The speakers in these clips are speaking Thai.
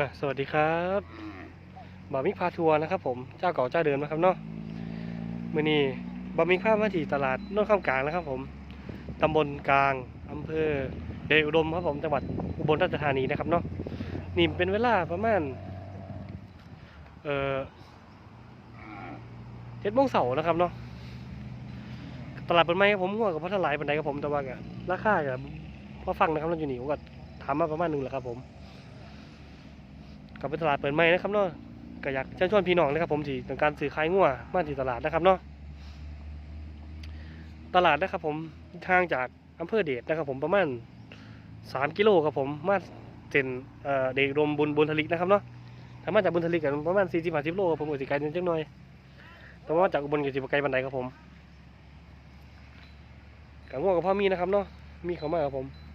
อะสวัสดีครับบ่าวมิกพาทัวร์นะครับ ผมเจ้าเก่าเจ้าเดิมนะครับเนาะมื่อนี้บ่าวมิกพามาที่ตลาดโนนข้ามกลางนะครับ ผมตำบลกลางอำเภอเดชอุดมครับผมจังหวัดอุบลราชธานีนะครับเนาะนี่เป็นเวลาประมาณเอ่อเจ็ดโมงเสาร์นะครับเนาะตลาดเปิดไหมครับผมง่วงกับพัทลายปันไดครับผมแต่ว่าก็ราคาก็พอฟังนะครับเราอยู่นี่ผมก็ถามมาประมาณหนึงแหละครับผม กับเป็นตลาดเปิดใหม่นะครับเนาะก็อยากเชิญชวนพี่น้องนะครับผมที่ต้องการซื้อขายงัวมาที่ตลาดนะครับเนาะตลาดนะครับผมทางจากอำเภอเดชนะครับ ผมประมาณสามกิโลครับผมมาเส้นเอ่อเดชรวมบุญบุญทลิกนะครับเนาะถ้ามาจากบุญทลิกกันประมาณสี่สิบห้าสิบโลครับผมก็สิไกลนิดหน่อยแต่ว่าจากอุบลก็สิบ่ไกลบันไดครับผมกับงัวกับพ่อมีนะครับเนาะมีเขามาครับผม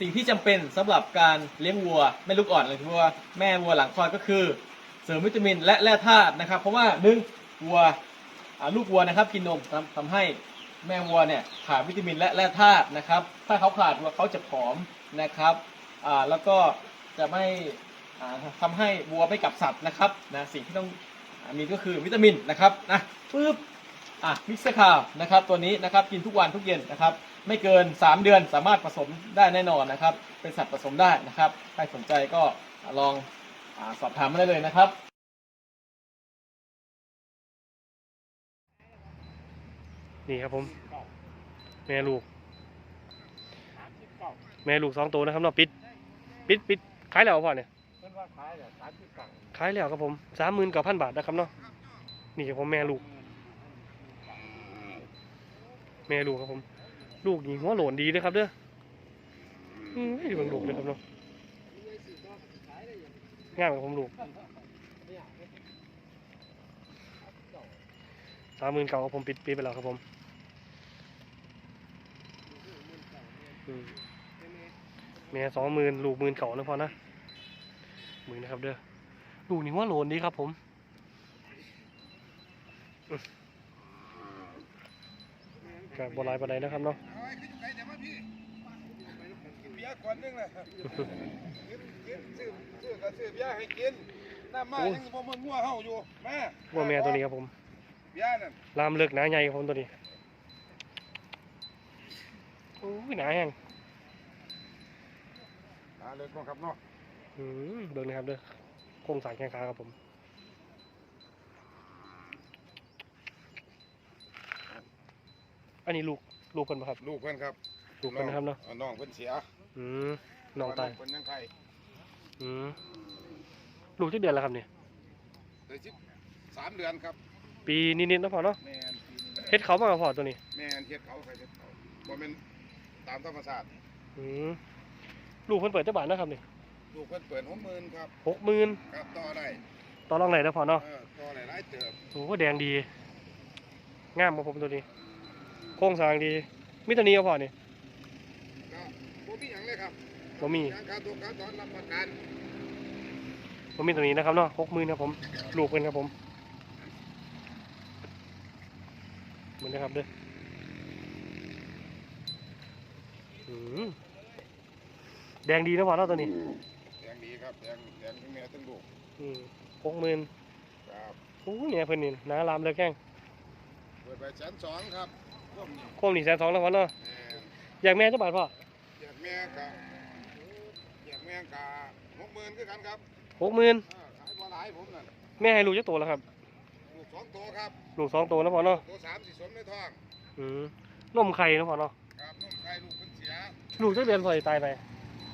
สิ่งที่จำเป็นสำหรับการเลี้ยงวัวแม่ลูกอ่อนหรือวัวแม่วัวหลังคลอดก็คือ เสริมวิตามินและแร่ธาตุนะครับ เพราะว่าหนึ่งวัวลูกวัวนะครับกินนมทำทำให้แม่วัวเนี่ยขาดวิตามินและแร่ธาตุนะครับ ถ้าเขาขาดวัวเขาจะผอมนะครับอ่าแล้วก็จะไม่อ่าทำให้วัวไม่กับสัตว์นะครับนะสิ่งที่ต้องอมีก็คือวิตามินนะครับนะปึ๊บอะมิกซ์คาวนะครับ ตัวนี้นะครับกินทุกวันทุกเย็นนะครับ ไม่เกิน 3 เดือนสามารถผสมได้แน่นอนนะครับ เป็นสัตว์ผสมได้นะครับ ใครสนใจก็ลองอาสอบถามมาได้เลยนะครับนี่ครับผมแม่ลูก แม่ลูกสองตัวนะครับเนาะปิด ปิดปิดขายแล้วพ่อเนี่ยเพิ่นว่าขายแล้วสามสิบเก้าขายแล้วครับผมสามหมื่นเก้าพันบาทนะครับเนาะนี่ครับผมแม่ลูก แม่ลูกครับผม ลูกนี่หัวโหลนดีเลยครับเด้ออืมดูเบิ่งลูกเลยครับเนาะง่ามครับผมลูกสามหมื่นเก้าผมปิดปิดไปแล้วครับผมอืมแม่สองหมื่นลูกหมื่นเก่านะพอนะหมื่นนะครับเด้อลูกนี่ว่าโหลนดีครับผมอืม กับบอลายปานใดนะครับเนาะเอาไว้ขึ้นอยู่ไกลแต่ว่าพี่กินเบียร์ก่อนนึงเลยกินกินซื้อซื้อก็ซื้อเบียร์ให้กินน้ำมายังบ่มันงัวเฮาอยู่มาวัวแม่ตัวนี้ครับผมเบียร์นั่นลามเลิกหนาใหญ่ครับผมตัวนี้โอ้ยหนาแห้งอ่าเลยก่อนครับเนาะอืมเบิ่งนะครับเด้อโครงสร้างแข้งขาครับผม อันนี้ลูกลูกเพิ่นปะครับ ลูกเพิ่นครับลูกเพิ่นนะครับเนาะน้องเพิ่นเสียอืมน้องตายเพิ่นยังไข่อืมลูกที่เดือนแล้วครับเนี่ยได้สิบสามเดือนครับ ปีนิดๆนะพอเนาะแม่นปีนี้เฮ็ดเขามากับพอตัวนี้ แม่นเฮ็ดเขาใครเฮ็ดเขาบ่แม่นตามธรรมชาติอืมลูกเพิ่นเปิดเจ้าบ้านนะครับนี่ลูกเพิ่นเปิด60,000ครับหกหมื่นครับต่อได้ต่อรองไหนนะพอเนาะเออต่อหลายๆเติบโอ้โหแดงดี งามครับผมตัวนี้ โครงสร้างดีมิตัวนี้ก็พอนี่ก็บ่มีหยังเลยครับบ่มีทางการตัวการตอนรับประกันผมมีตัวนี้นะครับเนาะหกหมื่นครับผมลูกเพิ่นครับผมเหมือนนะครับเด้ออืมแดงดีนะพอเนาะตัวนี้แดงดีครับแดงแดงทั้งแม่ทั้งลูกอืมหกหมื่นครับโอ้ยเนี่ยเพิ่นนี่นาลามเลยแข้งเปิดไปแสนสองครับร่วมนี่ โค้งนี่แสนสองแล้วพอเนาะแม่อยากแม่เจ้าบาทพ่อแยกแม่กะแยกแม่กะหกหมื่นคือกันครับหกหมื่นเออขายบ่หลายผมนั่นแม่ให้ลูกจักตัวแล้วครับลูกสองตัวครับลูกสองตัวนะพอเนาะตัวสามสิสมในท้องอืมนมไข่นะพอเนาะครับนุ่มไข่ลูกเพิ่นเสียลูกจักเดือนพอสิตายไป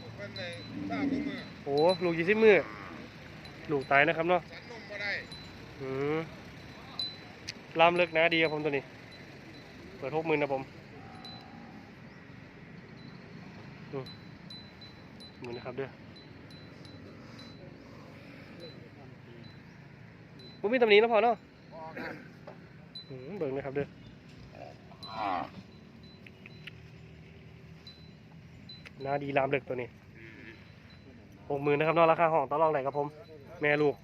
ลูกเพิ่นในบ้าตัวมือโอ้ลูกยี่สิบมือลูกตายนะครับเนาะสันนุ่มบ่ได้อืมลามเลิกนะดีครับผมตัวนี้ เปิดหกหมื่นนะผมอืมหมื่นนะครับเด้อผมมีตำหนินะพอเนาะอืมเบิ่งนะครับเด้อหน้าดีลามเลิกตัวนี้หกหมื่นนะครับเนาะราคาห้องต่อรองไหนครับผม แม่ลูก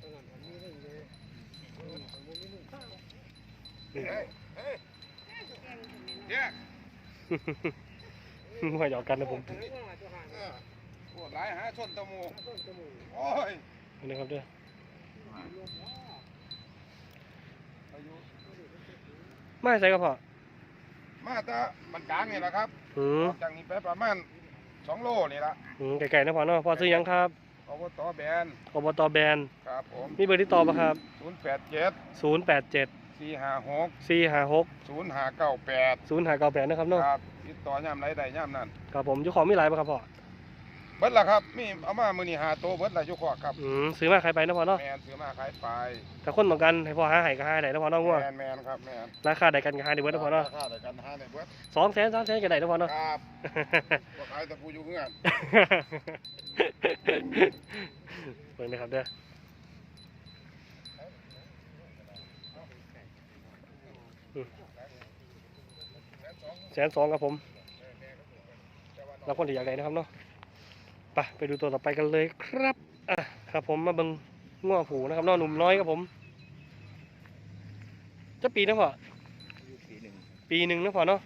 เฮ้ยเฮ้ยแยกหัวหยอกกันนะผมเออโอ้หลายหาชนตะมูโอ้ยนี่ครับเด้ออายุไม่ใส่กระเพาะมาตามันกลางนี่แหละครับอืมออกจากนี้ไปประมาณสองโลนี่ละอืมไก่ๆนะพ่อเนาะพ่อซื้อหยังครับอบตแบนอบตแบนครับผมมีเบอร์ที่ต่อปะครับ ศูนย์แปดเจ็ด087สี่ห้าหก456ศูนย์ห้าเก้าแปด0598นะครับเนาะครับติดต่อย่ำไรได้ย่ำนั่นครับผมอยู่ของมีหลายปะครับพ่อเบิดละครับมีเอามามือนี่หาโตวเบิดละอยุคอครับอืมซื้อมาขายไปนะพ่อเนาะแมนซื้อมาขายไปแต่คนต้องการให้พ่อหาให้ก็หาได้นะพ่อเนาะงัวแมนแมนครับแมนราคาใดกันก็หาได้เบิดนะพ่อเนาะค่าแต่กันหาในเบิดสองแสนสามแสนก็ได้นะพ่อเนาะครับก็ขายแต่ผู้อยู่เงื่อนเบิ่งนะครับเด้ออื แสนสองครับผมรับคนที่อยากได้นะครับเนาะไปไปดูตัวต่อไปกันเลยครับอะครับผมมาเบิ่งง้อผูนะครับเน้องหนุ่มน้อยครับผม จะปีนะพ่อปีหนึ่งนะพ่อเนาะ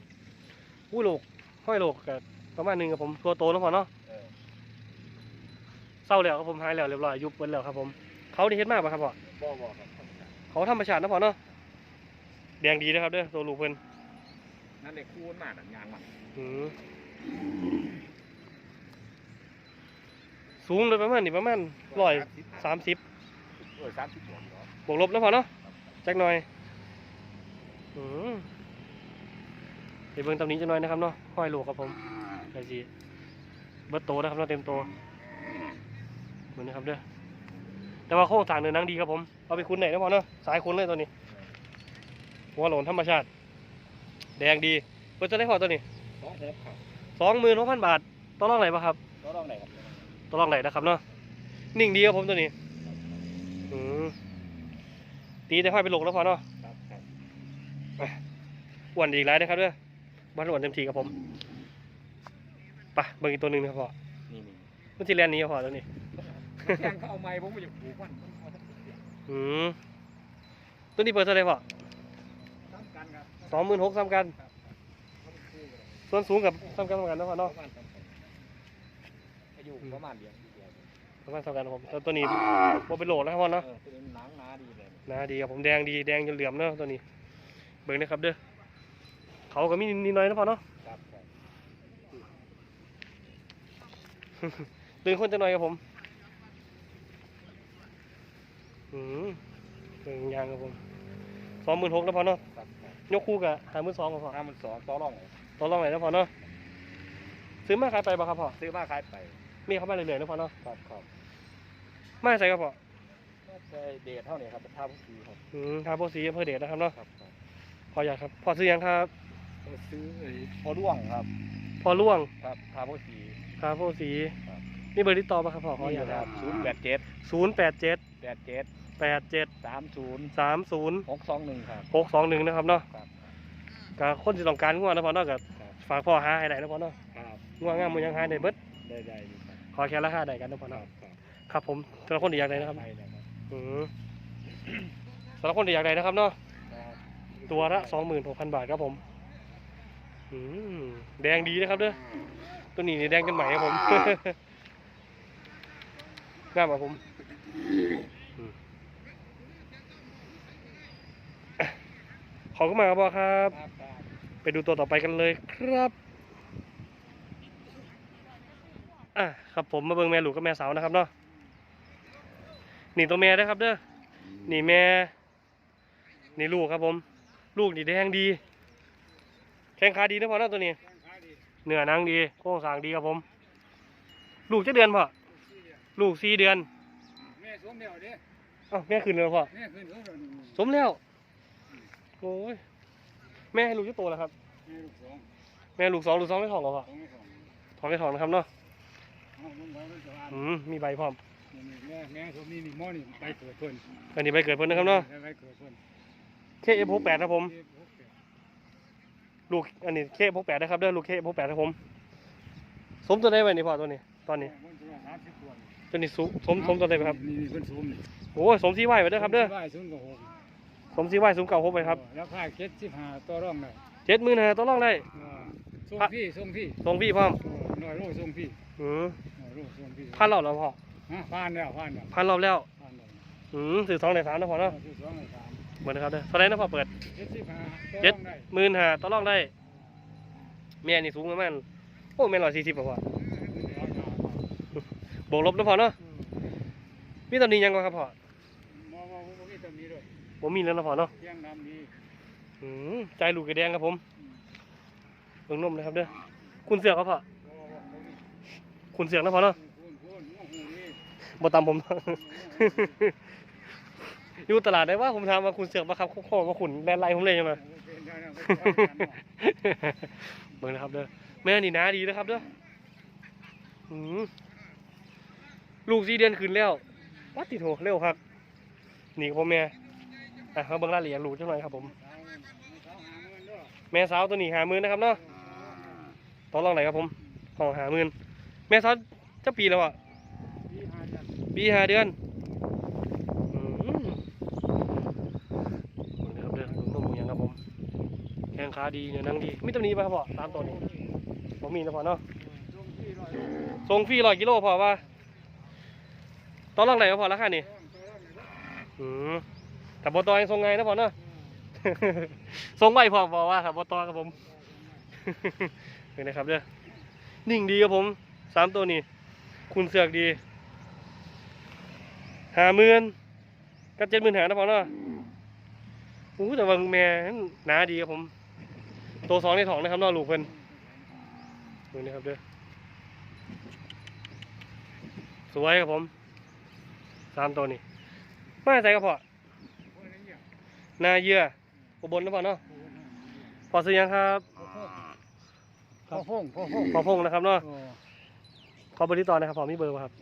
อู้โลกห้อยโลกกับประมาณหนึ่งครับผมตัวโตนะพ่อเนาะเศร้าแล้วครับผมหายแล้วเรียบร้อยยุบเบิ้แล้วครับผมเขาได้เฮ็ดมากป่ะครับพ่อบ่บ่ครับเขาธรรมชาตินะพ่อเนาะแดงดีนะครับเด้อตัวลูกเพิ่น นั่นเด็กคูนมากน่ะยางมันอืมสูงเลยประมาณนี่ประมาณร้อยสามสิบเออสามสิบหัวเนาะบวกลบนะพ่อเนาะจักหน่อยอืมไปเบิ่งตำหนี้จักหน่อยนะครับเนาะห้อยลูกครับผมไอซีเบิดโตนะครับเนาะเต็มโตเหมือนนะครับเด้อแต่ว่าโค้งสร้างเนื้อหนังดีครับผมเอาไปคุ้นไหนนะพ่อเนาะสายคุ้นเลยตัวนี้หัวโหลนธรรมชาติ แดงดีเปิดจะได้พอตัวนี้สองหกครับสองหมื่นหกพันบาทต่อรองไหนปะครับก็ต้องไหนครับต่อรองไหนนะครับเนาะนิ่งดีครับผมตัวนี้อืมตีได้ค่อยไปลงแล้วพอเนาะครับครับอ้วนอีกแล้วนะครับเด้อบ้านอ้วนเต็มทีครับผมไปเบิ่งอีกตัวหนึ่งนะครับพ่อนี่นี่มันจะเรียนหนี้ครับพ่อตัวนี้แทงเขาเอาไม้ผมไม่อยากผูกมันผมเอาทั้งเสียงอืมตัวนี้เปิดเท่าไหร่พ่อซ้ำกันครับ สองหมื่นหกซ้ำกันครับเขาเป็นคู่กัน ส่วนสูงกับซ้ำกันเหมือนกันนะพ่อปเนาะระมาณซ้ำกันอายุประมาณเดียวเดียวซ้ำกันซ้ำกันครับผมแต่ตัวนี้โมเป็นโหลดนะครับพ่อเนาะเออตัวนี้หนังหนาดีเลยนะดีครับผมแดงดีแดงจนเหลื่อมเนาะตัวนี้ เบิ่งนะครับเด้อเขาก็มีนิดหน้อยนะพอเนาะครับครับตื่นคนจะหน่อยครับผมอืมเบิ่งยางครับผมสองหมื่นหกแล้วพอเนาะครับครับ ยกคู่กับหาหมื่นสองก็พอห้ามันสองต่อรองเลยต่อรองไหนนะพอเนาะซื้อมาขายไปบ่ครับพ่อซื้อมาขายไปมีเข้ามาเรื่อยๆนะพอเนาะครับครับไม่ใส่ครับพ่อใช่เดทเท่านี้ครับท่าผู้สีครับอืมทาโพสีอำเภอเดชนะครับเนาะครับครับพออยากครับพอซื้อยังครับซื้อไอ้พอด้วงครับพอล่วงครับท่าผู้สีทาโพสีครับ นี่เบอร์ติดต่อป่ะครับพ่อขออยากคครัรับบศูนย์แปดเจ็ดศูนย์แปดเจ็ดแปดเจ็ด แปดเจ็ดสามศูนย์สามศูนย์หกสองหนึ่งครับ หกสองหนึ่งนะครับเนาะครับ กับคนที่ต้องการง่วงนะพ่อเนาะกับครับฝากพ่อหาให้ได้นะพ่อเนาะครับง่วงงามมันยังหาได้เบิดได้ได้อยู่ครับขอแค่ราคาได้กันนะพ่อครัเนาะบครับครับผมสำหรับคนที่อยากได้นะครับได้นะครับอืมสำหรับคนที่อยากได้นะครับเนาะครับตัวละสองหมื่นหกพันบาทครับผมอืมแดงดีนะครับเด้อตัวนี้นี่แดงกันใหม่ครับผม งามครับผมอืม ขอบคุณมากครับพ่อครับ ไปดูตัวต่อไปกันเลยครับอะครับผมมาเบิ่งแม่ลูกกับแม่สาวนะครับเนาะนี่ตัวแม่นะครับเด้อนี่แม่นี่ลูกครับผม ลูกนี่แดงดี แข้งขาดีนะพ่อเนาะตัวนี้เนื้อหนังดีโครงสางดีครับผม ลูกจะเดือนพ่อลูกสี่เดือนแม่สมเดียวเด้เอ้าแม่ขึ้นเลยพ่อแม่ขึ้นเขาเดี๋ยวนี้สมแล้ว โอ้ยแม่ให้ลูกจะโตแล้วครับ แม่ลูกสองแม่ลูกสองลูกสองไม่ท้องเหรอพ่อสองไม่สองท้องไม่ท้องนะครับเนาะเอามันไว้ไว้สว่างอืมมีใบพร้อมนี่นี่แม่แม่สวมนี่นี่หม้อนี่ไปเกิดเพิ่นอันนี้ใบเกิดเพิ่นนะครับเนาะไปเกิดเพิ่นเคเอฟหกแปดครับผมเจ็บหกแปดลูกอันนี้เคหกแปดนะครับเด้อลูกเคหกแปดครับผม สมตัวได้ไหมนี่พ่อตัวนี้ ตอนนี้มันจะว่าสามสิบตัวนี่ตัวนี้สุสมสมตัวได้ไหมครับนี่นี่เพิ่นสวมนี่โอ้ยสมซีไหวไปเด้อครับเด้อไหว้ศูนย์กับหก สมซีไหวสมเก่าหกไปครับแล้วค่าเจ็ดสิบห้าตัวร่องเลยเจ็ดหมื่นห้าตัวรองได้ส่งพี่ส่งพี่ส่งพี่พร้อมนร้อยโลส่งพี่อืมร้อยโลส่งพี่พันรอบแล้วพ่อฮะผ่านแล้วผ่านแล้วพันรอบแล้วผ่านแล้วอืมสื่อสองในสามนะพ่อเนาะคือสองในสามเหมือนนะครับเด้อเท่าไหรนะพ่อเปิดเจ็ดสิบห้าเจ็ดต้องได้หมื่นห้าต่อรองได้แม่นี่สูงประมาณโอ้แม่ร้อยสี่สิบกว่าบวกลบนะพ่อเนาะมีตำหนิหยังก่อนครับพ่อ ผมมีแล้วนะพ่อเนาะเที่ยงน้ำดีอืมใจลูกกระแดงครับผมเบิ่งนมนะครับเด้อคุณเสือกครับพ่อมองมองมองมีคุณเสือกนะพ่อเนาะคูณคูณงูหูนี่บ่ตามผมอยู่ตลาดได้ว่าผมถามว่าคุณเสือกมาครับข้อมาขุนแบรนด์ไลน์ผมเลยยังไงเป็นได้แล้วไม่ต้องการเนาะเบิ่งนะครับเด้อแม่นี่นาดีนะครับเด้อหืมลูกสี่เดือนขึ้นแล้ววัดติดโหเร็วครับนี่ครับผมแม่ อะเขาเบิ่งรายละเอียดลูกจังหน่อยครับผม แม่สาวตัวนี้หามื่นนะครับเนาะตอนรองไหนครับผมห้องหามื่นแม่สาวจะปีแล้วอะปีห้าเดือนเบิ่งนเด้อนุ่มอย่างครับผมแข้งขาดีเนื้อนั่งดีมีตัวนี้ป่ะครับพ่อตามตัวนี้ผมมีนะพ่อเนาะส่งฟรีร้อยกิโลพอป่ะตอนรองไหนครับพ่อราคานี่อืม แต่บตอยังส่งไงนะพ่อเนาะส่งใบพอบอกว่าครับบตอครับผมเห็นนะครับเด้อนิ่งดีครับผมสามตัวนี้ คุณเสือกดีหาหมื่นกับเจ็ดหมื่นหานะพ่อเนาะอู้แต่ว่าแม่หนาดีครับผม ตัวสองในท้องนะครับเนาะลูกเพิ่นดูนะครับเด้อสวยครับผมสามตัวนี้มาใส่ครับพ่อ นาเยื่ออุบลนะพ่อเนาะพอซื้อยังครับพ่อพงพ่อพงพอพงนะครับเนาะขอเบอร์ที่ต่อนะครับพอมีเบอร์ป่ะครับ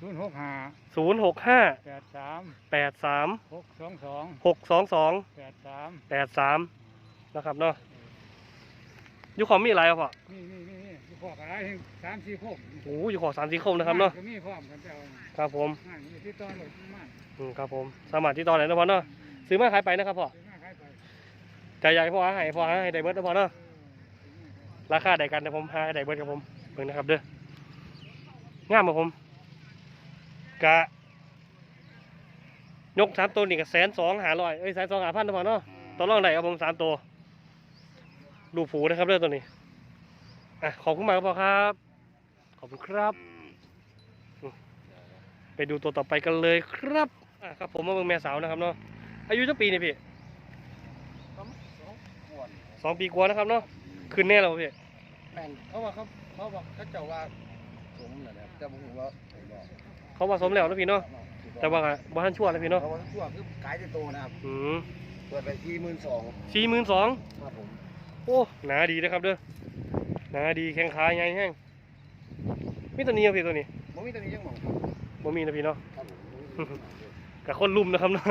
ศูนย์หกห้าศูนย์หกห้าแปดสามแปดสามหกสองสองหกสองสองแปดสามแปดสามนะครับเนาะอยุคของมีอะไรครับพ่อนี่นี่นี่นี่ลูกพ่อกระไรสามสี่โคกโอ้อยู่ของสามสีคมนะครับเนาะก็มีพร้อมกันเจ้าครับผมงานนี้ที่ต้อนเลยมากอืมครับผมสามารถที่ต่อไหนนะพ่อเนาะ ซื้อมาขายไปนะครับพ่อซื้อมาขายไปแต่อยากให้พ่อหาให้พ่อหาให้ไดเบิร์ดนะพ่อเนาะราคาได้กันนะผมหาให้ไดเบิร์ดครับผมเบิ่งนะครับเด้องามครับผมกะยกสามตัวนี่ก็แสนสองหาร้อยเอ้ยแสนสองหาพันนะพ่อเนาะต่อรองไหนครับผมสามตัวลูกผูนะครับเด้อตัวนี้อะขอบคุณมากครับพ่อครับ ขอบคุณครับ ไปดูตัวต่อไปกันเลยครับอะครับผมมาเบิ่งแม่สาวนะครับเนาะ อายุเท่าปีนี่พี่สองปีกว่านะครับเนาะคืนแน่แล้วพี่แม่งเขาว่าเขาเขาบอกเขาเจ้าว่าสมน่ะนะแต่ผมว่าไอ้บอกเขาผสมแล้วนะพี่เนาะแต่ว่าบ้านชั่วนะพี่เนาะเขาว่าชั่วคือขายจะโตนะครับอืมเปิดไปที่หมื่นสองสี่หมื่นสองครับผมโอ้หนาดีนะครับเด้อหนาดีแข้งขาใหญ่แห้งมีตัวนี้อพี่ตัวนี้ผมมีตัวนี้ยังมองครับบ่มีนะพี่เนาะครับผม กับคนลุมนะครับเนาะ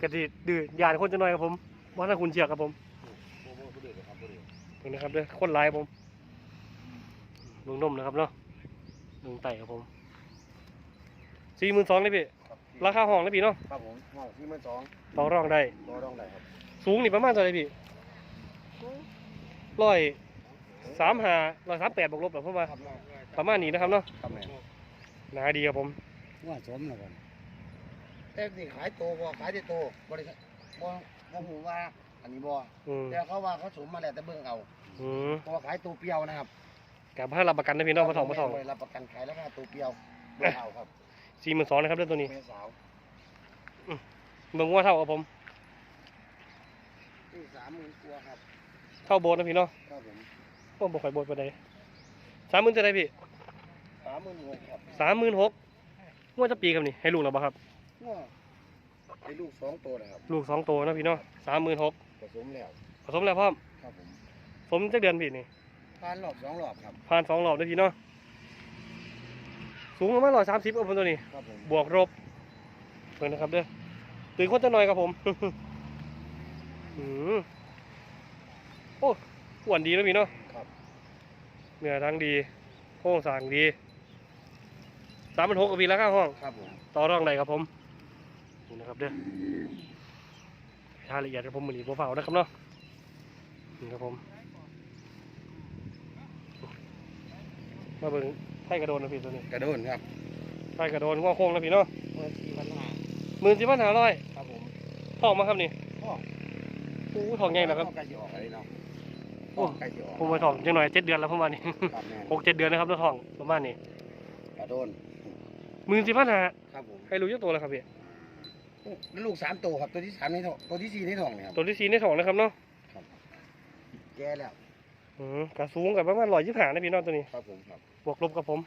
กะทิดื้อยานคนจะน้อยครับผมว่าถ้าคุณเชือกครับผมโบโบบ่เดือดครับบ่เดือดนี่นะครับเด้อคนหลายครับผมลุงนมนะครับเนาะลุงไต่ครับผมสี่หมื่นสองเลยพี่ครับราคาห้องเลยพี่เนาะครับผมห้องที่หมื่นสองต่อรองได้รอรองได้ครับสูงนี่ประมาณเท่าไหร่พี่ร้อยสามหาร้อยสามแปดบวกลบแบบพวกมาครับประมาณนี้นะครับเนาะครับแม่หนาดีครับผมว่าสมแล้วกัน แต่นี่ขายโตบ่ขายได้โตบริษัทบ่บ่หูว่า อันนี้บ่อืมแต่เขาว่าเขาสมมาแล้วแต่เบิ่งเอาอืมเพราะว่าขายตัวเปรี้ยวนะครับกับผ้ารับประกันนะพี่น้องมาทองมาทองไว้รับประกันขายแล้วค่ะตัวเปรี้ยวเบิ่งเอาครับสี่หมื่นสองนะครับเรื่องตัวนี้แม่สาวเบิ่งว่าเท่ากับผม นี่สามหมื่นกว่าครับเท่าโบนนะพี่เนาะครับผมโอ้บ่ค่อยโบนไปไหนสามหมื่นจะได้พี่สามหมื่นหกครับสามหมื่นหกงวดจะปีครับนี่ให้ลูกเราบ่ครับง้อ ไอ้ลูกสองตัวนะครับลูกสองตัวนะพี่เนาะสามหมื่นหกผสมแล้วผสมแล้วพร้อมครับผมสมจักเดือนพี่นี่ผ่านรอบสองรอบครับผ่านสองรอบนะพี่เนาะสูงประมาณร้อยสามสิบเอาผมตัวนี้ ครับผมบวกลบเปิดนะครับเด้อตื่นคนจะหน่อยครับผม อืมโอ้อ้วนดีนะพี่เนาะครับเนื้อทางดีโค้งสร้างดีสามพันหกกับพี่แล้วข้างห้อง ครับผม ต่อรองใดครับผม นี่นะครับเด้อรายละเอียดครับผมมือนีโปรเฝ้านะครับเนาะนี่ครับผมมาเบิ่งไทยกระโดนนะพี่ตัวนี้กระโดนครับไทยกระโดนง้อโค้งนะพี่เนาะเมื่อสี่พันห้าหมื่นสี่พันห้าร้อยครับผมทองมาครับนี่พ่อโอ้ทองใหญ่นะครับใกล้จะออกอะไรเนาะโอ้ใกล้จะออกผมมาทองยังหน่อยเจ็ดเดือนแล้วประมาณนี้ครับแม่หกเจ็ดเดือนนะครับตัวทองประมาณนี้กระโดนหมื่นสี่พันห้าครับผมให้รู้เยอะตัวแล้วครับพี่ ลูกสามตัวครับตัวที่สามในท้องตัวที่สี่ในท้องเนี่ยครับ ตัวที่สี่ในทองนะครับเนาะแก่แล้วอืมกระสูงกับประมาณร้อยยี่สิบห้านะพี่เน้องตัวนี้ ครับผมครับบวกลบกับผม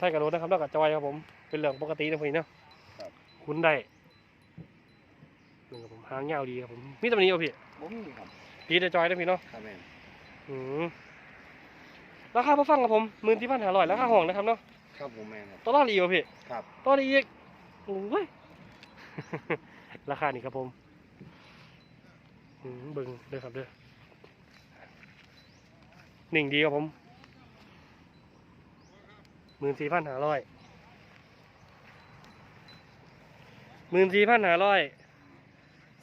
ไทยกระโดนนะครับนอกจากจอยครับผม เป็นเรื่องปกตินะพี่เนาะคุ้นได้นี่ครับผมหางยาวดีครับผม มีตำหนิเอาพี่ผมนี่ครับดีแต่จอยนะพี่เนาะ ครับแม่อืมราคาพอฟังครับผมหมื่นที่พันหาร้อยราคาห้องนะครับเนาะครับผมแม่ครับต่อรองอีกครับพี่ครับต่อรองอีกโอ้ย ราคานี่ครับผมอืมเบิ่งเด้อครับเด้อหนึ่งดีครับผมหมื่นสี่พันหาร้อยหมื่นสี่พันหาร้อย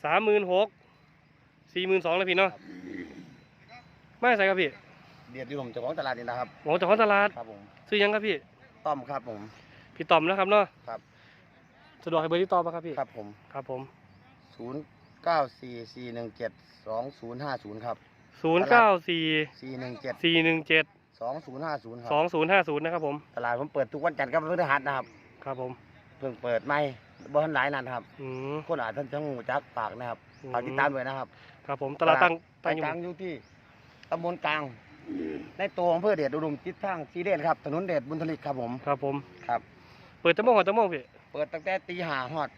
สามหมื่นหกสี่หมื่นสองเลยพี่เนาะไม่ใส่ครับพี่เดียดอยู่ผมเจ้าของตลาดนี่นะครับหมอจากของตลาดครับผมซื้อยังครับพี่ต้อมครับผมพี่ต่อมนะครับเนาะครับ สะดวกให้เบอร์ที่ต่อปะครับพี่ครับผม ครับผมศูนย์เก้าสี่สี่หนึ่งเจ็ดสองศูนย์ห้าศูนย์ครับ ศูนย์เก้าสี่สี่หนึ่งเจ็ดสี่หนึ่งเจ็ดสองศูนย์ห้าศูนย์ครัสองศูนย์ห้าศูนย์นะครับผมตลาดผมเปิดทุกวันจันทร์กับวันพฤหัสนะครับ ครับผมเพิ่งเปิดใหม่บ้านหลายนานครับ อืมคนอาจท่านทั้งหูจักปากนะครับอืมฝากติดตามด้วยนะครับ ครับผมตลาดตั้งตั้งอยู่กลางอยู่ที่ตำบลกลาง ในตัวอำเภอเดชอุดมจิตทางซีเดนครับ ถนนเดชบุญทลิกครับผม ครับผม ครับ เปิดจะมองหัวจะมองพี่ เปิดตั้งแต่ตีห้าฮอด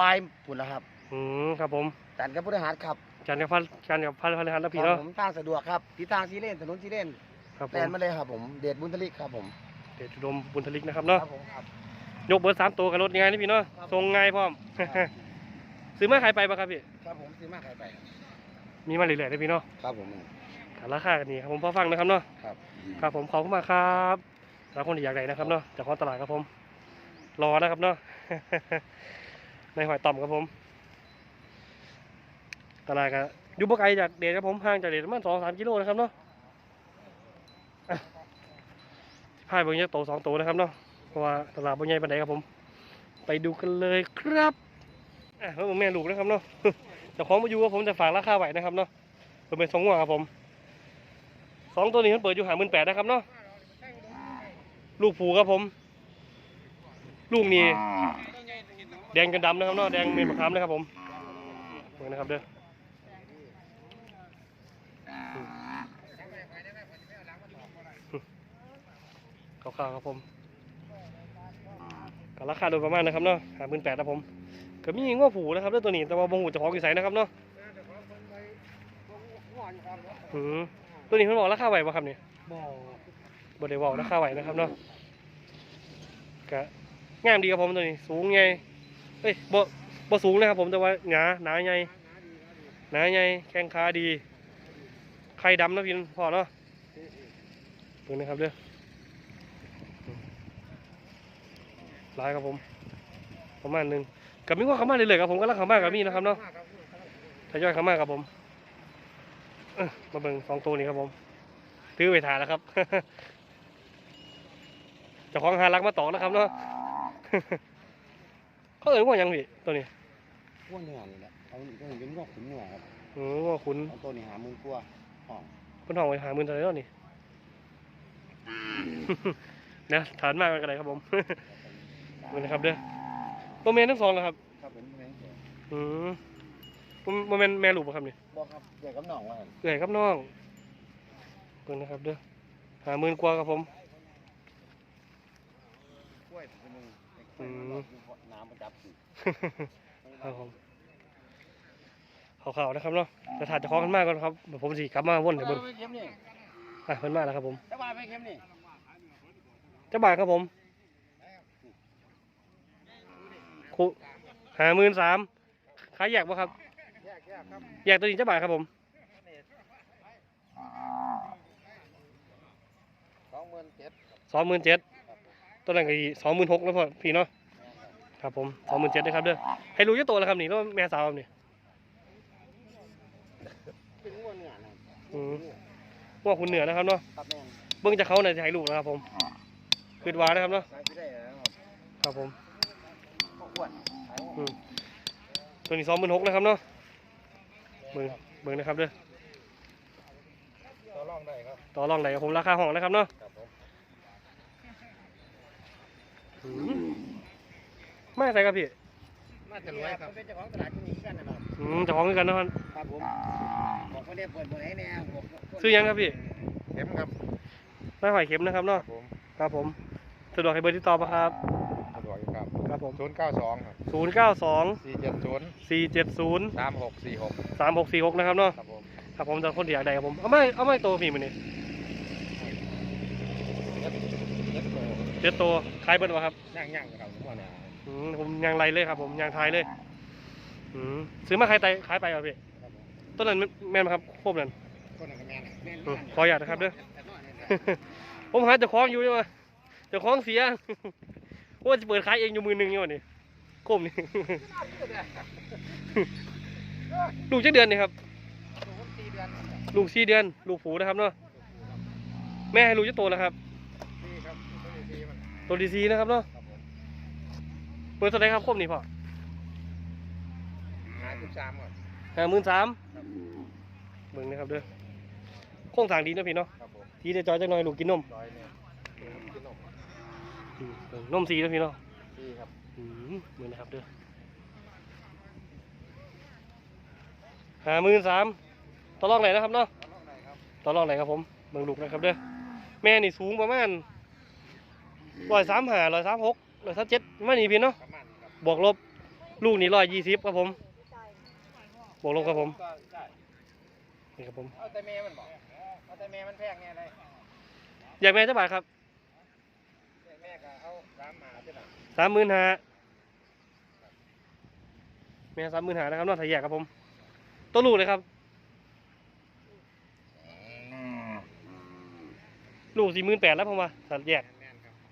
บ่ายผุนแล้วครับอืมครับผมจันทร์กับพฤหัสครับจานกับพันจานกับพันพันพันแล้วพี่ครัเนาะบผมทางสะดวกครับทิศทางซีเลนถนนซีเลนครับผแลนมมาเลยครับผมเดชบุญทลิกครับผมเดชอุดมบุญทลิกนะครับเนาะครับผมครับ ยกเบอร์สามตัวกับรถง่ายนี่พี่เนาะครับส่งง่ายพร้อม ซื้อมาขายไปปะครับพี่ครับผมซื้อมาขายไปมีมาเรื่อยๆนะพี่เนาะครับผมกันราคากันนี่ครับผมพอฟังนะครับเนาะครับ ครับผมขอบคุณมากครับสำหรับคนที่อยากได้นะครับเนาะจากข้อตลาดครับผม รอนะครับเนาะในหอยต่อมครับผม ตลาดก็อยู่บ่ไกลจากเดชครับผมห่างจากเดชประมาณสองสามกิโลนะครับเนาะพายเบางยักษ์โตสองตัวนะครับเนาะเพราะว่าตลาดบ่ใหญ่ปานใดครับผม ไปดูกันเลยครับอะแล้วแม่ลูกนะครับเนาะเจ้าของมาอยู่กับผมจะฝากราคาไว้นะครับเนาะเปิดเป็นสองหัวครับผมสองตัวนี้มันเปิดอยู่หาหมื่นแปดนะครับเนาะลูกผูครับผม ลูกนี้แดงกันดำนะครับเนาะแดงเมนมะขามนะครับผมเบิ่งนะครับเด้อขาวๆครับผมก็ราคาโดยประมาณนะครับเนาะหาหมื่นแปดครับผมก็มีง้อผูนะครับเด้อตัวนี้แต่ว่าบงหูเจะของอยู่ใสนะครับเนาะอืมตัวนี้เพิ่นบอกราคาไหวป่ะครับเนี่ยบ่บได้บอกราคาไหวนะครับเนาะก็ งามดีครับผมตัวนี้สูงไงเอ้ยบ่บ่สูงนะครับผมแต่ว่าหนาหนาไงหนาไงแข้งขาดีไข่ดำนะพี่พอเนาะดูนะครับเด้อหลายครับผม ประมาณหนึ่งกับมีว่าขามาเรื่อยครับผมก็รักขามากกับมีนะครับเนาะทยอยขามากครับผมเออมาเบิ่งสองตัวนี้ครับผมตื้อไปถ่ายแล้วครับเจ้าของหารักมาต่อนะครับเนาะ เขาเอ่ยว่าหยังพี่ตัวนี้พวกเนื้อนี่แหละเอาตัวนี้เป็นพวกขุนเนื้อครับอืมว่าคุณเอาตัวนี้หามือกลัวห้องคุณห้องไปหาหมื่นตัวไหนแล้วนี่ นะฐานมากกันเลยครับผมนี่นะครับเด้อตัวเมนทั้งสองนะครับครับผมแม่งเสียอืมโมเมนแม่ลูกป่ะครับนี่บอกครับเกี่ยวกับหนองว่าหั่นเอื่อยครับน้องเบิ่งนะครับเด้อหาหมื่นกว่าครับผม กล้วยเป็นหนึ่ง อืมน้ำมันจับสิครับผมขาวๆนะครับเนาะจะถ่ายเจะคล้าของกันมากก่อนครับเดี๋ยวผมสิกลับมาวนเดี๋ยวเบิ่งไม่เข้มนี่อะเพิ่นมาแล้วครับผม จะว่าไม่เข้มนี่เจ้าบ่าวครับผมคุหาหมื่นสามขายแยกป่ะครับ แยกแยกครับแยกตัวนี้เจ้าบ่าวครับผมสองหมื่นเจ็ดสองหมื่นเจ็ด ตัวนั้นก็สองหมื่นหกแล้วพอพี่เนาะครับผมสองหมื่นเจ็ดนะครับเด้อให้รู้เจ้าตัวแล้วครับนี่แล้วแม่สาวครับนี่เป็นงัวเนื้อนะครับอืมว่าคุณเหนือนะครับเนาะครับแม่เบิ่งจากเขาน่ะจะให้ลูกนะครับผมคือว่านะครับเนาะใส่ได้แล้วครับผมพวกอ้วนอืมตัวนี้สองหมื่นหกนะครับเนาะเบิ่งเบิ่งนะครับเด้อต่อรองได้ครับต่อรองไหนกับผมราคาห้องนะครับเนาะ ครับผม อืม ไม่ใส่ครับพี่น่าจะรวยครับเป็นเจ้าของตลาดที่นี่กันนะครับอืมเจะของคือกันเนาะครับครับผมบอกไม่ได้เปิดเผยแน่ผมซื้อยังครับพี่เข็มครับไม่หอยเข็มนะครับเนาะผมครับผมสะดวกให้เบอร์ติดต่อปะครับสะดวกครับครับผมศูนย์เก้าสองครับศูนย์เก้าสองสี่เจ็ดศูนย์สี่เจ็ดศูนย์สามหกสี่หกสามหกสี่หกนะครับเนาะครับผมครับผมจะคนที่อยากได้ครับผมเอาไม่เอาไม่โตพี่มันนี่ เจ็ดโต เจ็ดตัวขายเบิร์ดวะครับย่างย่างครับผมว่าเนี่ยอืมผมยางไรเลยครับผมยางไทยเลยอืมซื้อมาขายไตขายไปครับพี่ครับผมต้นนั้นแม่นไหมครับโคบนั่นคนนั้นก็แม่นแม่นอืมขออนุญาตนะครับเด้อ ผมหาเจ้าของอยู่ใช่ไหมเจ้าของเสีย ว่าจะเปิดขายเองอยู่มือหนึ่งอยู่วะนี่โคมนี่ ลูกจักเดือนนี่ครับสี่เดือนลูกสี่เดือน ลูกผูนะครับเนาะแม่ให้ลูกจะโตแล้วครับสี่ครับสี่มัน ตัวดีซีนะครับเนาะครับผมเปิดเท่าไหรครับโคมนี่พ่อห้าสิบสามครับห้าหมื่นสามเบิ่งนะครับเด้อโค้งสร้างดีนะพี่เนาะครับผมทีจะจอยจักหน่อยลูกกินนมร้อยเนี่ยกินนมอืมเบิ่งนมสีนะพี่เนาะสี่ครับอืมเบิ่งนะครับเด้อห้าหมื่นสามต่อรองไหนนะครับเนาะแล้วไหนครับ ต่อรองไหนครับผมเบิ่งลูกนะครับเด้อแม่นี่สูงประมาณ ร้อยสามห้าร้อยสามหกร้อยสามเจ็ดไม่นี่พี่เนาะประมาณครับบวกลบลูกนี่ร้อยยี่สิบครับผมบวกลบครับผมก็ได้นี่ครับผมเอาแต่แม่มันบอกเอาแต่แม่มันแพงไงอะไรอยากแม่เจ้าบาทครับแม่ก็เอาสามหมาที่หลังสามหมื่นห้าแม่สามหมื่นห้านะครับเนอกถ่ายแยกครับผมตัวลูกเลยครับ ลูกสี่หมื่นแปดแล้วผมว่าสัตว์แยกแม่น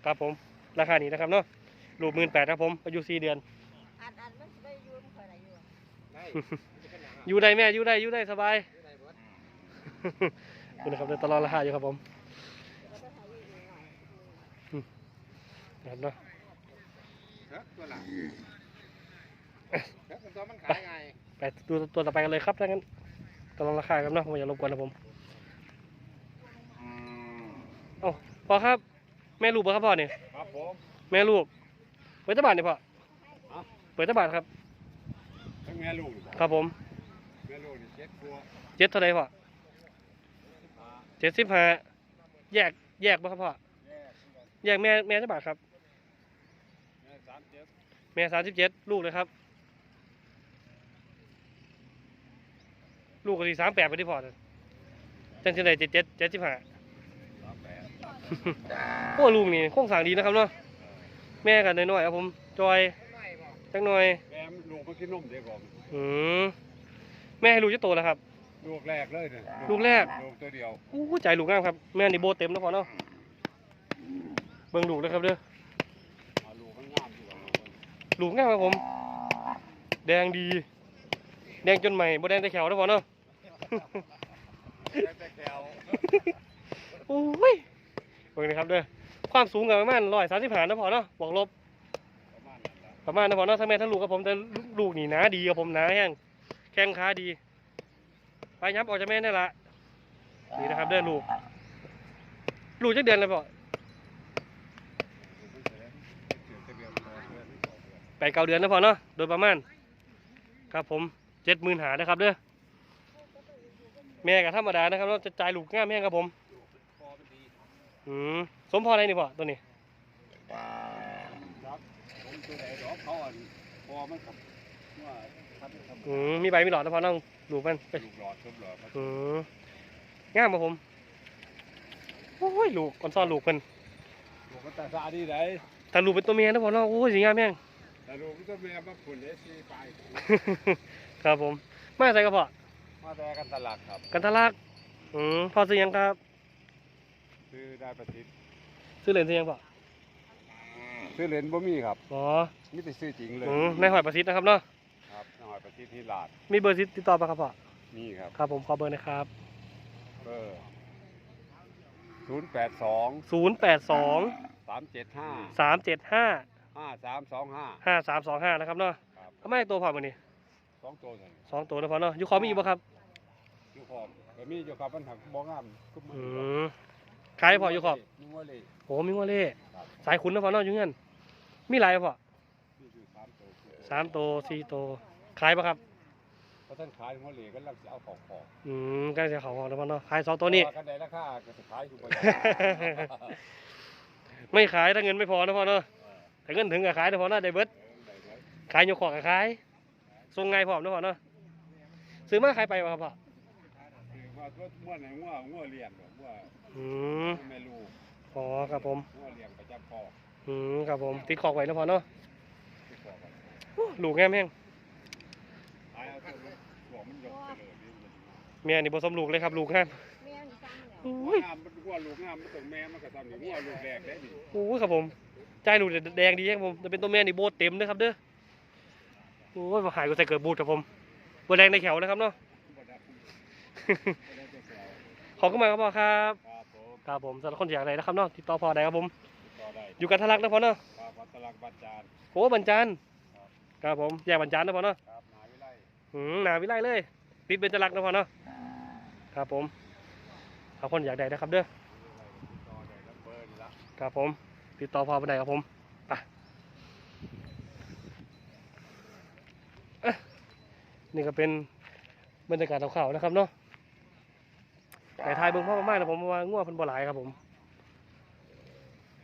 ครับครับผมราคานี้นะครับเนาะลูกหมื่นแปดครับผมอายุสี่เดือน อันอันมันไม่ยุ่นคอยอะไรอยู่ได้จะเป็นหยังอยู่ได้แม่อยู่ได้อยู่ได้สบายได้เบิดคุณนะครับเดี๋ยวตลอดราคาอยู่ครับผมก็ต้องหาอยู่หน่อยนะครับเนาะเฮ้ยตัวหลังเฮ้ยตัวมันขายไงไปดูตัวต่อไปกันเลยครับถ้างั้นตลอดราคาครับเนาะผมอย่ารบกวนนะผมเอ้าพ่อครับ แม่ลูกเบอร์ครับพ่อเนี่ยครับผมแม่ลูกเปิดตะบาทเนี่ยพ่อฮะเปิดตะบาทครับทั้งแม่ลูกครับผมแม่ลูกนี่เจ็ดตัวเจ็ดเท่าไรพ่อเจ็ดสิบห้าแยกแยกป่ะครับพ่อแม่แยกแม่แม่ตะบาทครับแม่สามเจ็ดแม่สามสิบเจ็ดลูกเลยครับ ลูกก็สี่สามแปดไปที่พอเลยจังเช่นใดเจ็ดเจ็ดเจ็ดสิบห้าสามแปด โอ้ลูกนี่โค้งสร้างดีนะครับเนาะแม่กันน้อยๆครับผมจอยไม่บอกจังหน่อยแม่ลูกมันกินนมเด็กผมอืมแม่ให้ลูกจะโตแล้วครับ ลูกแรกเลยเนี่ยลูกแรกลูกตัวเดียวอู้ใจลูกงามครับแม่นี่โบเต็มแล้วพอเนาะเบิ่งลูกเลยครับเด้ออ่าลูกมันงามอยู่แล้วลูกงามครับผม แดงดี แดงจนใหม่บ่แดงแต่แขวแล้วพอเนาะแต่แก้วโอ้ย เบิ่งนะครับเด้อความสูงกับประมาณร้อยสามสิบหานะพอเนาะบวกลบประมาณนะประมาณนะพอเนาะทั้งแม่ทั้งลูกกับผมแต่ลูกนี่หนาดีกับผมหนาแห้งแข้งขาดีไปยับออกจากแม่ได้ละนี่นะครับเด้อลูก ลูกจักเดือนเลยพอนะไปเก้าเดือนนะพอเนาะโดยประมาณครับผมเจ็ดหมื่นหานะครับเด้อแม่กับธรรมดานะครับเนาจะจ่ายลูกง่ามแห้งครับผม อืมสมพออะไรนี่พ่อตัวนี้ครับผมตัวไหนดอกเขาอะพอมันกับว่าพัดทำอืมมีใบมีหลอดนะพอน้องลูกมันไปลูกหลอดทุบหลอดมันอืมง่ามครับผมโอ้ยลูกก่อนซ่อนลูกเพิ่นลูกมันตาสาดีไหนถ้าลูกเป็นตัวเมียนะพ่อเนาะโอ้ยสีงามแห้งแต่ลูกมันจะแม่มาขุนเอซีไปครับผมมาใส่กระเพาะมาแต่กันตลาดครับกันทะลักอืมพอซื้อยังครับ ซื้อได้ประสิทธิ์ซื้อเหรียญซื้อยังพ่อซื้อเหรียญบ่มีครับอ๋อนี่ไปซื้อจริงเลยอืมในหอยประสิทธิ์นะครับเนาะครับนอยประสิทธิ์ที่ลาด มีเบอร์ติดต่อปะครับพ่อนี่ครับครับผมขอเบอร์นะครับเบอร์ศูนย์แปดสองศูนย์แปดสองสามเจ็ดห้าสามเจ็ดห้าห้าสามสองห้าห้าสามสองห้านะครับเนาะครับทำไมตัวพอมือนี่สองตัวเท่านั้นสองตัวนะพอเนาะอยู่ขอมีอยู่บ่ครับอยู่ขอบก็มีอยู่ครับมันหักบ่งามทุกมือืม ขายพออยู่ขอบมีงัวเลยโอ้มีงัวเล่ครับสายขุนนะพอเนาะอยู่เงินมีหลายบ่พอมีอยู่สามตัวสามตัวสี่ตัวขายปะครับเพราะท่านขายงัวเลยก็ลังจะเอาของของอืมใกล้จะเขาของนะพอเนาะขายสองตัวนี้กันได้ราคาก็จะขายอยู่บ่ไม่ขายถ้าเงินไม่พอนะพอเนาะแต่เงินถึงกับขายนะพอเนาะได้เบิดขายยกของกับขายส่งไงพร้อมนะพอเนาะซื้อมาขายไปวะครับพ่อคือ ว่าตัวงัวไหนงัวงัวเลี้ยงบ่งัวอืมแม่ลูกอ๋อครับผมงัวเลี้ยงประจำคอกอืมครับผมติดขอกไว้นะพอเนาะที่คอกอะโอ้ลูกแง่แม่งขายเอาตัวหัวมันยกไปเลยนี่มันเมียนี่บ่สมลูกเลยครับลูกงามแม่นี่ซ้ำแล้วอุ้ยงามมันงัวลูกงามมันต้องแม่มันก็ทำอย่างงัวลูกแรกได้ดิโอ้ยครับผมใจลูกแดงดีครับผมจะเป็นตัวแม่นี่โบดเต็มเลยครับเด้อโอ้ยมาหายก็ใส่เกิดบูดครับผมโบดแดงในแขวนะครับเนาะ ขอบคุณมากครับพ่อครับครับผมครับผมสำหรับคนอยากไหนนะครับเนาะติดต่อพ่อได้ครับผม ติดต่อได้อยู่กันทะลักนะพ่อเนาะครับวัดตลักบัดจานโอ้บรรจานครับผมแยกบรรจานนะพ่อเนาะครับมหาวิทยาลัยอืมหนาวิไลเลย ติดเป็นจรักนะพ่อเนาะครับผมเอาคนอยากได้นะครับเด้อติดต่อได้รับเบอร์นี่ละครับผม ติดต่อพ่อไปได้ครับผมไปอะนี่ก็เป็นบรรยากาศข่าวๆนะครับเนาะ แต่ทายเบิ่งพ่อมากๆนะผมเพราะว่าง่วงเพิ่นบ่หลายครับผม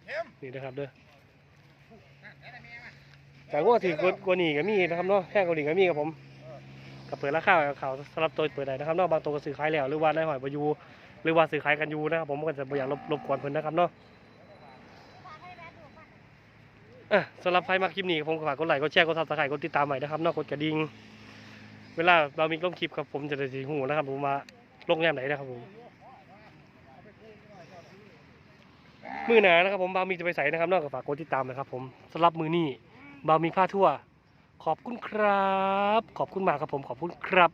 เข้มนี่นะครับเด้อแต่ง่วงถือกว่ากว่านี่ก็มีนะครับเนาะแค่กว่านี่ก็มีครับผมก็เปิดราคาข่าวสำหรับตัวเปิดได้นะครับเนาะบางตัวก็ซื้อขายแล้วหรือว่าได้หอยประยูหรือว่าซื้อขายกันอยู่นะครับผมก็จะบ่อยากรบรบกวนเพิ่นนะครับเนาะอะสำหรับใครมาคลิปนี้ผมก็ฝากกดไลค์กดแชร์กดซับสไครต์กดติดตามใหม่นะครับเนาะกดกระดิ่งเวลาเรามีลงคลิปครับผมจะได้สีหูนะครับผมว่า ลงแรมไหนนะครับผมมือหนานะครับผมบาวมีจะไปใส่นะครับ นอกจากฝากกดติดตามนะครับ ผมสำหรับมือนี้บาวมีผ้าทั่ว ขอบคุณครับ ขอบคุณมากครับผมขอบคุณครับ